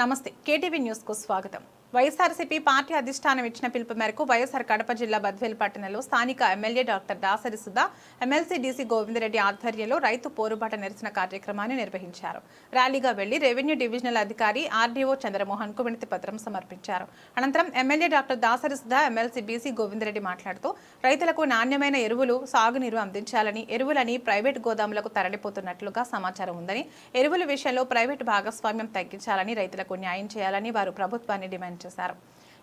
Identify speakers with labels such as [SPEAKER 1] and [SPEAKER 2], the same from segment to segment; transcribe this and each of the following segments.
[SPEAKER 1] నమస్తే కేటీవీ న్యూస్కు స్వాగతం. వైఎస్ఆర్సీపీ పార్టీ అధిష్టానం ఇచ్చిన పిలుపు మేరకు వైఎస్ఆర్ కడప జిల్లా బద్వేల్ పట్టణంలో స్థానిక MLA doctor Dasari Sudha MLC DC Govindareddy ఆధ్వర్యంలో రైతు పోరుబాట నిరసన కార్యక్రమాన్ని నిర్వహించారు. ర్యాలీగా వెళ్ళి రెవెన్యూ డివిజనల్ అధికారి ఆర్డీఓ చంద్రమోహన్కు వినతి పత్రం సమర్పించారు. అనంతరం MLA doctor Dasari Sudha MLC BC Govindareddy మాట్లాడుతూ రైతులకు నాణ్యమైన ఎరువులు సాగునీరు అందించాలని ఎరువులని ప్రైవేట్ గోదాములకు తరలిపోతున్నట్లుగా సమాచారం ఉందని ఎరువుల విషయంలో ప్రైవేట్ భాగస్వామ్యం తగ్గించాలని రైతులకు న్యాయం చేయాలని వారు ప్రభుత్వాన్ని డిమాండ్ చేశారు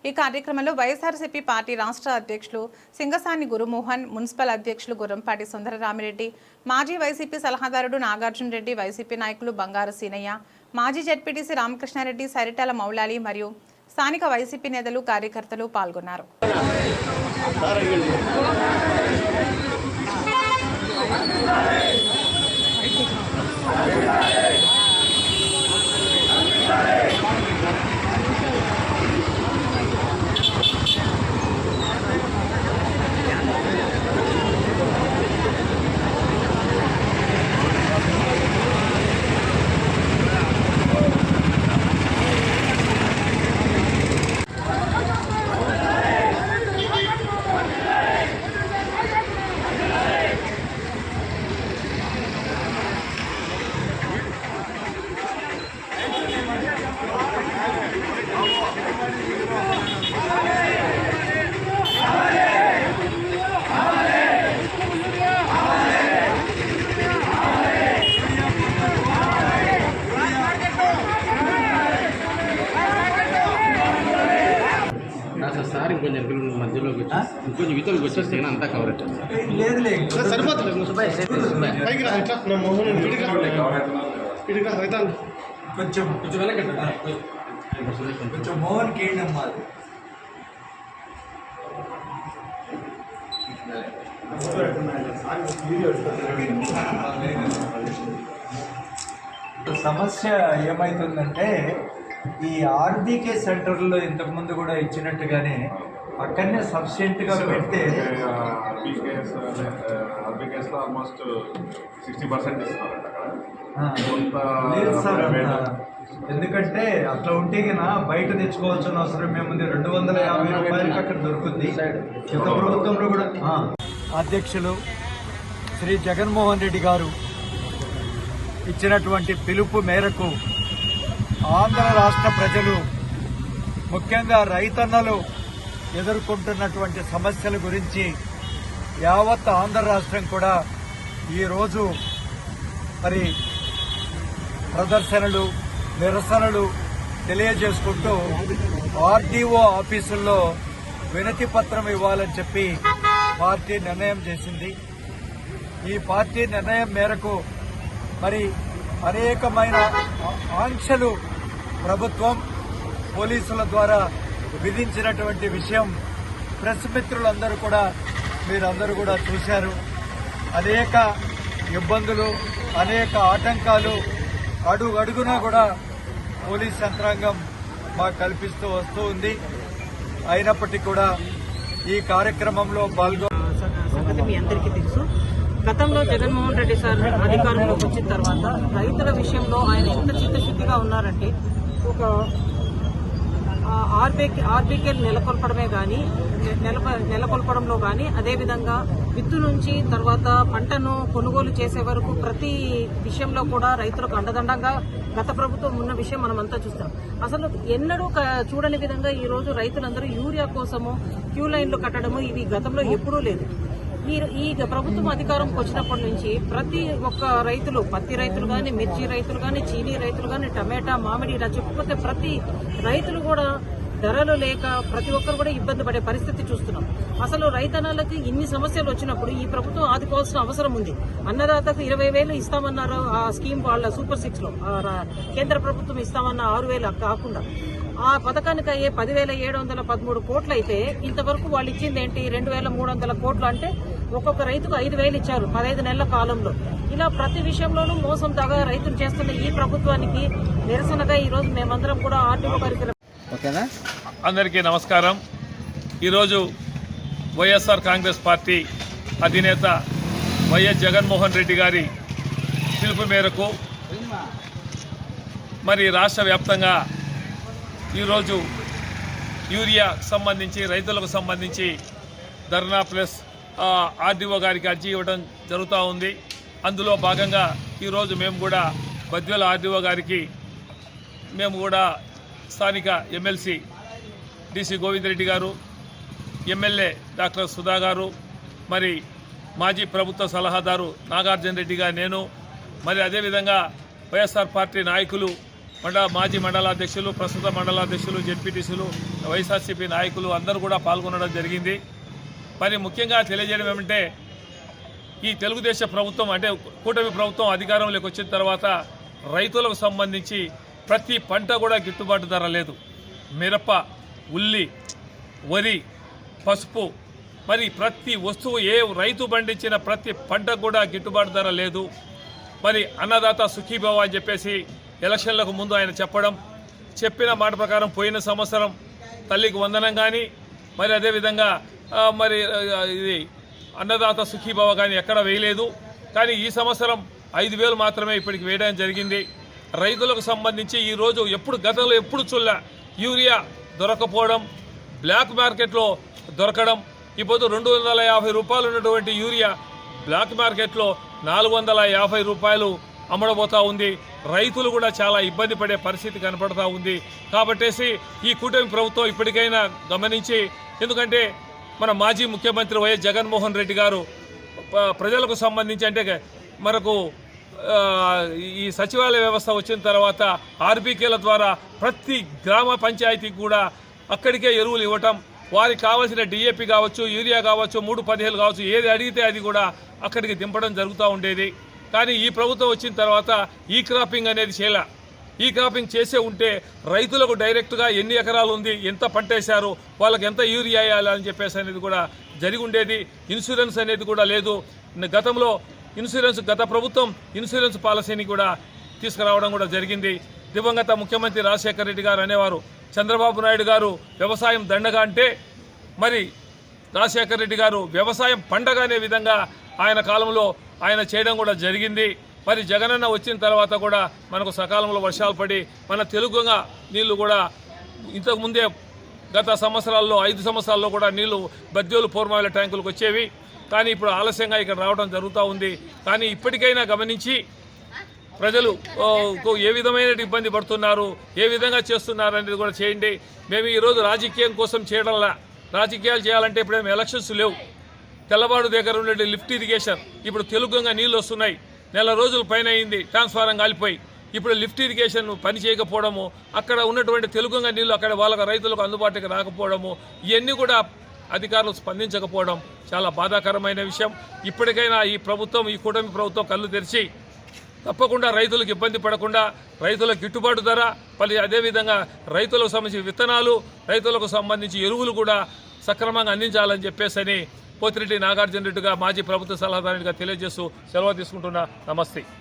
[SPEAKER 1] ఈ కార్యక్రమంలో వైఎస్ఆర్సీపీ పార్టీ రాష్ట్ర అధ్యక్షులు సింగసాని గురుమోహన్ మున్సిపల్ అధ్యక్షులు గుర్రంపాటి సుందరరామిరెడ్డి మాజీ వైసీపీ సలహాదారుడు నాగార్జున రెడ్డి వైసీపీ నాయకులు బంగారు సీనయ్య మాజీ జడ్పీటీసీ రామకృష్ణారెడ్డి సరిటాల మౌలాలి మరియు స్థానిక వైసీపీ నేతలు కార్యకర్తలు పాల్గొన్నారు
[SPEAKER 2] అసలు సార్ ఇంకొంచెం ఎక్కడ మధ్యలోకి వచ్చి వచ్చేస్తే కానీ అంతా కవర్
[SPEAKER 3] లేదులే.
[SPEAKER 4] పైకి రా ఇట్లా. నా మొహం ఇటుక. ఇటుక రైతాను
[SPEAKER 3] కొంచెం
[SPEAKER 2] కొంచెం
[SPEAKER 3] కొంచెం మోహన్ కేయండి అమ్మా అది సమస్య ఏమైతుందంటే ఈ ఆర్బీకే సెంటర్లో ఇంతకుముందు కూడా ఇచ్చినట్టుగానే అక్కడనే సఫిషియెంట్గా పెడితే
[SPEAKER 5] ఆర్బీకేఎస్ ఆర్బీకేఎస్లో ఆల్మోస్ట్ సిక్స్టీ పర్సెంట్ ఇస్తున్నారు
[SPEAKER 3] ఎందుకంటే అట్లా ఉంటే గిన బయట తెచ్చుకోవాల్సిన అవసరం ఏముంది రెండు వందల యాభై రూపాయలకి అక్కడ దొరుకుతుంది గత ప్రభుత్వంలో కూడా ఆ. అధ్యక్షులు శ్రీ జగన్మోహన్ రెడ్డి గారు ఇచ్చినటువంటి పిలుపు మేరకు ఆంధ్ర రాష్ట్ర ప్రజలు ముఖ్యంగా రైతన్నలు ఎదుర్కొంటున్నటువంటి సమస్యల గురించి యావత్ ఆంధ్ర రాష్ట్రం కూడా ఈరోజు మరి ప్రదర్శనలు నిరసనలు తెలియజేసుకుంటూ ఆర్డీఓ ఆఫీసుల్లో వినతి పత్రం ఇవ్వాలని చెప్పి పార్టీ నిర్ణయం చేసింది. ఈ పార్టీ నిర్ణయం మేరకు మరి అనేకమైన ఆంక్షలు ప్రభుత్వం పోలీసుల ద్వారా విధించినటువంటి విషయం ప్రెస్ మిత్రులందరూ కూడా మీరందరూ కూడా చూశారు. అనేక ఇబ్బందులు అనేక ఆటంకాలు అడుగు అడుగునా కూడా పోలీస్ యంత్రాంగం మాకు కల్పిస్తూ వస్తూ ఉంది. అయినప్పటికీ కూడా ఈ కార్యక్రమంలో పాల్గొ
[SPEAKER 6] సంగతి మీ అందరికీ తెలుసు. గతంలో జగన్మోహన్ రెడ్డి సార్ అధికారంలోకి వచ్చిన తర్వాత రైతుల విషయంలో ఆయన ఎంత చిత్తశుద్ధిగా ఉన్నారంటే ఒక ఆర్బీకే ఆర్బీకేలు నెలకొల్పడమే కానీ నెలప నెలకొల్పడంలో కానీ అదేవిధంగా విత్తు నుంచి తర్వాత పంటను కొనుగోలు చేసే వరకు ప్రతి విషయంలో కూడా రైతులకు అండదండంగా గత ప్రభుత్వం ఉన్న విషయం మనం అంతా చూస్తాం. అసలు ఎన్నడూ క- చూడని విధంగా ఈరోజు రైతులందరూ యూరియా కోసము క్యూ లైన్లు కట్టడము ఇవి గతంలో ఎప్పుడూ లేదు. ఈ ఈ ప్రభుత్వం అధికారంకి వచ్చినప్పటి నుంచి ప్రతి ఒక్క రైతులు పత్తి రైతులు కానీ మిర్చి రైతులు కానీ చీనీ రైతులు కానీ టమాటా మామిడి ఇలా చెప్పుకోతే ప్రతి రైతులు కూడా ధరలు లేక ప్రతి ఒక్కరు కూడా ఇబ్బంది పడే పరిస్థితి చూస్తున్నాం. అసలు రైతన్నలకి ఇన్ని సమస్యలు వచ్చినప్పుడు ఈ ప్రభుత్వం ఆదుకోవాల్సిన అవసరం ఉంది. అన్నదాతకు ఇరవై వేలు ఇస్తామన్నారు ఆ స్కీమ్ వాళ్ళ సూపర్ సిక్స్లో రా- కేంద్ర ప్రభుత్వం ఇస్తామన్న ఆరు వేలు కాకుండా. ఆ పథకానికి అయ్యే పదివేల ఏడు వందల పదమూడు కోట్లు అయితే ఇంతవరకు వాళ్ళు ఇచ్చింది ఏంటి రెండు వేల మూడు వందల కోట్లు అంటే ఒక్కొక్క రైతుకు ఐదు వేలు ఇచ్చారు పదహైదు నెలల కాలంలో. ఇలా ప్రతి విషయంలోనూ మోసం దాగా రైతులు చేస్తున్న ఈ ప్రభుత్వానికి నిరసనగా ఈ రోజు మేమందరం కూడా ఆర్టీఓ గారికి
[SPEAKER 7] అందరికీ నమస్కారం. ఈరోజు వైఎస్ఆర్ కాంగ్రెస్ పార్టీ అధినేత వైఎస్ జగన్మోహన్ రెడ్డి గారి పిలుపు మేరకు మరి రాష్ట్ర వ్యాప్తంగా ఈరోజు యూరియా సంబంధించి రైతులకు సంబంధించి ధర్నా ప్లస్ ఆర్డీఓ గారికి అర్జీ ఇవ్వడం జరుగుతూ ఉంది. అందులో భాగంగా ఈరోజు మేము కూడా బద్వేల ఆర్డీఓ గారికి మేము కూడా స్థానిక ఎమ్మెల్సీ డిసి గోవిందరెడ్డి గారు ఎమ్మెల్యే డాక్టర్ సుధా గారు మరి మాజీ ప్రభుత్వ సలహాదారు నాగార్జున రెడ్డి గారు నేను మరి అదేవిధంగా వైఎస్ఆర్ పార్టీ నాయకులు మండల మాజీ మండలాధ్యక్షులు ప్రస్తుత మండలాధ్యక్షులు జెడ్పీటీసీలు వైఎస్ఆర్సీపీ నాయకులు అందరూ కూడా పాల్గొనడం జరిగింది. మరి ముఖ్యంగా తెలియజేయడం ఏమంటే ఈ తెలుగుదేశ ప్రభుత్వం అంటే కూటమి ప్రభుత్వం అధికారంలోకి వచ్చిన తర్వాత రైతులకు సంబంధించి ప్రతి పంట కూడా గిట్టుబాటు ధర లేదు. మిరప ఉల్లి వరి పసుపు మరి ప్రతి వస్తువు ఏ రైతు పండించిన ప్రతి పంట కూడా గిట్టుబాటు ధర లేదు. మరి అన్నదాత సుఖీభవ అని చెప్పేసి ఎలక్షన్లకు ముందు ఆయన చెప్పడం చెప్పిన మాట ప్రకారం పోయిన సంవత్సరం తల్లికి వందనం కానీ మరి అదేవిధంగా మరి ఇది అన్నదాత సుఖీభవ కానీ ఎక్కడ వేయలేదు. కానీ ఈ సంవత్సరం ఐదు వేలు మాత్రమే ఇప్పటికి వేయడం జరిగింది. రైతులకు సంబంధించి ఈరోజు ఎప్పుడు గతంలో ఎప్పుడు చుల్ల యూరియా దొరకపోవడం బ్లాక్ మార్కెట్లో దొరకడం. ఇప్పుడు రెండు వందల యాభై రూపాయలు ఉన్నటువంటి యూరియా బ్లాక్ మార్కెట్లో నాలుగు వందల యాభై రూపాయలు అమ్మడబోతా ఉంది. రైతులు కూడా చాలా ఇబ్బంది పడే పరిస్థితి కనపడతా ఉంది. కాబట్టేసి ఈ కూటమి ప్రభుత్వం ఇప్పటికైనా గమనించి ఎందుకంటే మన మాజీ ముఖ్యమంత్రి వైఎస్ జగన్మోహన్ రెడ్డి గారు ప్రజలకు సంబంధించి అంటే మనకు ఈ సచివాలయ వ్యవస్థ వచ్చిన తర్వాత ఆర్బీకేల ద్వారా ప్రతి గ్రామ పంచాయతీకి కూడా అక్కడికే ఎరువులు ఇవ్వటం వారికి కావాల్సిన డిఏపి కావచ్చు యూరియా కావచ్చు మూడు పదిహేలు కావచ్చు ఏది అడిగితే అది కూడా అక్కడికి దింపడం జరుగుతూ ఉండేది. కానీ ఈ ప్రభుత్వం వచ్చిన తర్వాత ఈ క్రాపింగ్ అనేది చేయాల. ఈ క్రాపింగ్ చేసే ఉంటే రైతులకు డైరెక్ట్గా ఎన్ని ఎకరాలు ఉంది ఎంత పంటేశారు వాళ్ళకి ఎంత యూరియా వేయాలి అని చెప్పేసి అనేది కూడా జరిగి ఉండేది. ఇన్సూరెన్స్ అనేది కూడా లేదు. గతంలో ఇన్సూరెన్స్ గత ప్రభుత్వం ఇన్సూరెన్స్ పాలసీని కూడా తీసుకురావడం కూడా జరిగింది. దివంగత ముఖ్యమంత్రి రాజశేఖర రెడ్డి గారు అనేవారు చంద్రబాబు నాయుడు గారు వ్యవసాయం దండగా అంటే మరి రాజశేఖర రెడ్డి గారు వ్యవసాయం పండగ అనే విధంగా ఆయన కాలంలో ఆయన చేయడం కూడా జరిగింది. మరి జగనన్న వచ్చిన తర్వాత కూడా మనకు సకాలంలో వర్షాలు పడి మన తెలుగుగా నీళ్ళు కూడా ఇంతకుముందే గత సంవత్సరాల్లో ఐదు సంవత్సరాల్లో కూడా నీళ్ళు బద్దెలు పూర్మాయిల ట్యాంకులకు వచ్చేవి. కానీ ఇప్పుడు ఆలస్యంగా ఇక్కడ రావడం జరుగుతూ ఉంది. కానీ ఇప్పటికైనా గమనించి ప్రజలు ఏ విధమైన ఇబ్బంది పడుతున్నారు ఏ విధంగా చేస్తున్నారు అనేది కూడా చేయండి. మేము ఈరోజు రాజకీయం కోసం చేయడంలా రాజకీయాలు చేయాలంటే ఇప్పుడేమి ఎలక్షన్స్ లేవు. తెల్లవాడు దగ్గర ఉండే లిఫ్ట్ ఇరిగేషన్ ఇప్పుడు తెలుగుగా నీళ్ళు వస్తున్నాయి. నెల రోజుల పైన అయింది ట్రాన్స్ఫారం కాలిపోయి ఇప్పుడు లిఫ్ట్ ఇరిగేషన్ పని చేయకపోవడము అక్కడ ఉన్నటువంటి తెలుగుగా నీళ్ళు అక్కడ వాళ్ళకి రైతులకు అందుబాటుకి రాకపోవడము ఇవన్నీ కూడా అధికారులు స్పందించకపోవడం చాలా బాధాకరమైన విషయం. ఇప్పటికైనా ఈ ప్రభుత్వం ఈ కూటమి ప్రభుత్వం కళ్ళు తెరిచి తప్పకుండా రైతులకు ఇబ్బంది పడకుండా రైతులకు గిట్టుబాటు ధర మళ్ళీ అదేవిధంగా రైతులకు సంబంధించి విత్తనాలు రైతులకు సంబంధించి ఎరువులు కూడా సక్రమంగా అందించాలని చెప్పేసి అని పోతిరెడ్డి నాగార్జున రెడ్డిగా మాజీ ప్రభుత్వ సలహాదారునిగా తెలియజేస్తూ సెలవు తీసుకుంటున్నా నమస్తే.